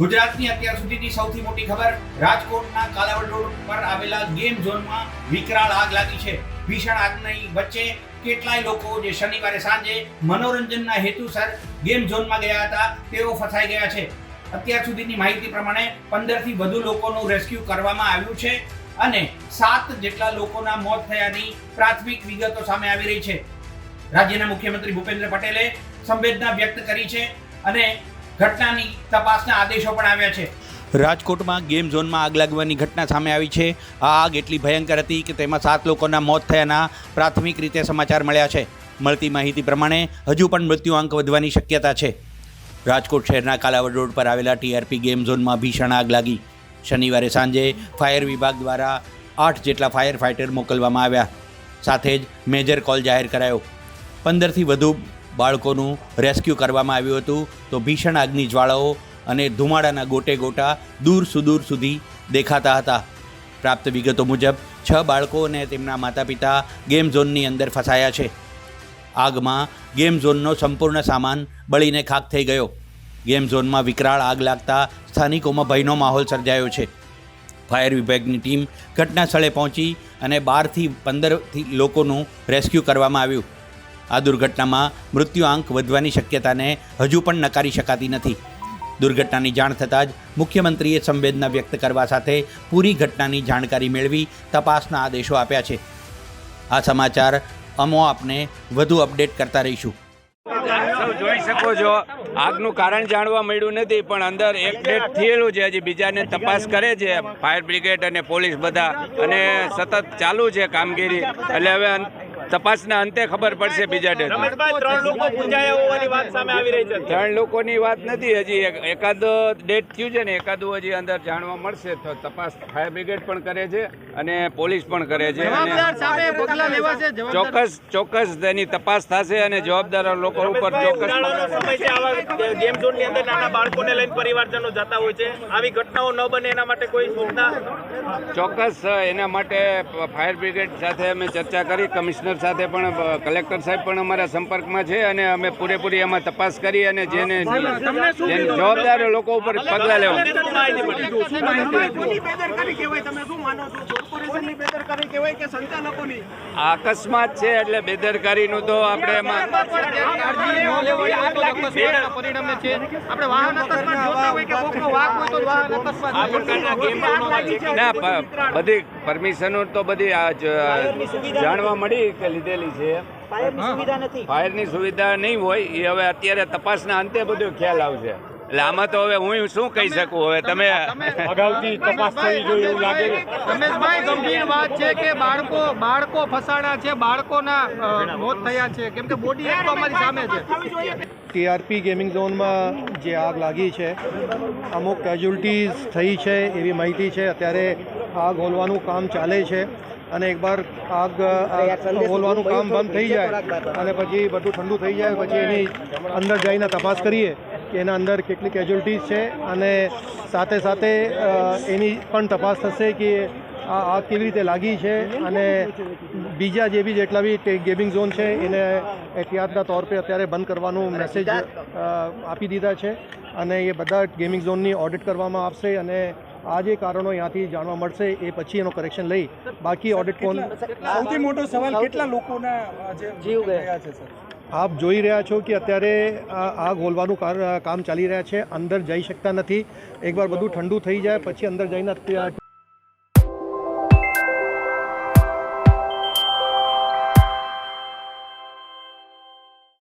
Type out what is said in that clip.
ગુજરાતની અત્યાર સુધીની સૌથી મોટી ખબર રાજકોટના કાલાવડ રોડ પર આવેલા ગેમ ઝોનમાં વિકરાળ આગ લાગી છે. ભીષણ આગની વચ્ચે કેટલાય લોકો જે શનિવારે સાંજે મનોરંજનના હેતુસર ગેમ ઝોનમાં ગયા હતા, તેઓ ફસાઈ ગયા છે. અત્યાર સુધીની માહિતી પ્રમાણે પંદરથી વધુ લોકોનું રેસ્ક્યુ કરવામાં આવ્યું છે અને સાત જેટલા લોકોના મોત થયાની પ્રાથમિક વિગતો સામે આવી રહી છે. રાજ્યના મુખ્યમંત્રી ભૂપેન્દ્ર પટેલે સંવેદના વ્યક્ત કરી છે અને ઘટનાની તપાસના આદેશો પણ આવ્યા છે. રાજકોટમાં ગેમ ઝોનમાં આગ લાગવાની ઘટના સામે આવી છે. આ આગ એટલી ભયંકર હતી કે તેમાં સાત લોકોના મોત થયાના પ્રાથમિક રીતે સમાચાર મળ્યા છે. મળતી માહિતી પ્રમાણે હજુ પણ મૃત્યુઆંક વધવાની શક્યતા છે. રાજકોટ શહેરના કાલાવડ રોડ પર આવેલા ટીઆરપી ગેમ ઝોનમાં ભીષણ આગ લાગી. શનિવારે સાંજે ફાયર વિભાગ દ્વારા આઠ જેટલા ફાયર ફાઇટર મોકલવામાં આવ્યા. સાથે જ મેજર કોલ જાહેર કરાયો. પંદરથી વધુ બાળકોનું રેસ્ક્યુ કરવામાં આવ્યું હતું. તો ભીષણ આગની જ્વાળાઓ અને ધુમાડાના ગોટે ગોટા દૂર સુદૂર સુધી દેખાતા હતા. પ્રાપ્ત વિગતો મુજબ, છ બાળકો અને તેમના માતા પિતા ગેમ ઝોનની અંદર ફસાયા છે. આગમાં ગેમ ઝોનનો સંપૂર્ણ સામાન બળીને ખાક થઈ ગયો. ગેમ ઝોનમાં વિકરાળ આગ લાગતા સ્થાનિકોમાં ભયનો માહોલ સર્જાયો છે. ફાયર વિભાગની ટીમ ઘટના સ્થળે પહોંચી અને બારથી પંદરથી લોકોનું રેસ્ક્યુ કરવામાં આવ્યું. આ દુર્ઘટનામાં મૃત્યુઆંક વધવાની શક્યતાને હજુ પણ નકારી શકાતી નથી. દુર્ઘટનાની જાણ થતાં જ મુખ્યમંત્રીએ સંવેદના વ્યક્ત કરવા સાથે પૂરી ઘટનાની જાણકારી મેળવી તપાસના આદેશો આપ્યા છે. આ સમાચાર અમો આપને વધુ અપડેટ કરતા રહીશું. જોઈ શકો છો, આગનું કારણ જાણવા મળ્યું નથી, પણ અંદર એક થયેલું છે, હજી બીજાને તપાસ કરે છે, ફાયર બ્રિગેડ અને પોલીસ બધા. અને સતત ચાલુ છે કામગીરી. એટલે હવે તપાસના અંતે ખબર પડશે બીજા ડેટ ત્રણ લોકો પૂજાયા હોવાની વાત સામે આવી રહી છે. ત્રણ લોકોની વાત નથી હજી એકાદ ડેટ થયું છે ને એકાદું હજી અંદર જાણવા મળશે તો તપાસ ફાયર બ્રિગેડ પણ કરે છે અને પોલીસ પણ કરે છે ચોક્કસ ચોક્કસ તેની તપાસ થશે અને જવાબદાર લોકો ઉપર ચોક્કસ ઉનાળાનો સમય છે આવા ગેમ ઝોન અંદર નાના બાળકોને લઈને પરિવારજનો જતા હોય છે. આવી ઘટનાઓ ન બને એના માટે કોઈ ચોક્કસ એના માટે ફાયર બ્રિગેડ સાથે અમે ચર્ચા કરી કમિશનર સાથે પણ કલેક્ટર સાહેબ પણ અમારા સંપર્કમાં છે અને અમે પૂરેપૂરી એમાં તપાસ કરી અને જેને જવાબદાર લોકો ઉપર પગલાં લેવા અકસ્માત છે એટલે બેદરકારીનું તો આપણે એમાં પરિણામે છે આપણે વાહન અકસ્માત ના બધી પરમિશનો તો બધી જાણવા મળી કે લીધેલી છે. ફાયરની સુવિધા નહીં હોય એ હવે અત્યારે તપાસના અંતે બધો ખ્યાલ આવશે. એટલે આમાં તો હવે હું શું કહી શકું? હવે તમે અગાઉથી તપાસ થઈ જોઈએ એવું લાગે. રમેશભાઈ ગંભીર વાત છે કે બાળકો બાળકો ફસાણા છે બાળકોના મોત થયા છે. કેમ કે બોડી એક તો અમારી સામે છે. ટીઆરપી ગેમિંગ ઝોનમાં જે આગ લાગી છે અમુક કેઝ્યુલિટીઝ થઈ છે એવી માહિતી છે. અત્યારે આગ હોલવાનું કામ ચાલે છે. અને એકવાર આગ આગ હોલવાનું કામ બંધ થઈ જાય. અને પછી બધું ઠંડુ થઈ જાય પછી એની અંદર જઈને તપાસ કરીએ કે એના અંદર કેટલી કેઝ્યુલિટીઝ છે અને સાથે સાથે એની પણ તપાસ થશે કે આ આગ કેવી રીતે લાગી છે અને બીજા જે બી જેટલા બી ગેમિંગ ઝોન છે એને એહતિયાતના તौर પર અત્યારે બંધ કરવાનું મેસેજ આપી દીધા છે અને એ બધા ગેમિંગ ઝોનની ઓડિટ કરવામાં આવશે અને આ જે કારણો અહીંયાથી જાણવા મળશે એ પછી એનો કરેક્શન લઈ બાકી ઓડિટ કોણ સૌથી મોટો સવાલ કેટલા લોકોના જીવ ગયા? છે સર? આપ જોઈ રહ્યા છો કે અત્યારે આ આગ હોલવાનું કાર- કામ ચાલી રહ્યા છે અંદર જઈ શકતા નથી. એકવાર બધું ઠંડુ થઈ જાય પછી અંદર જઈને અત્યારે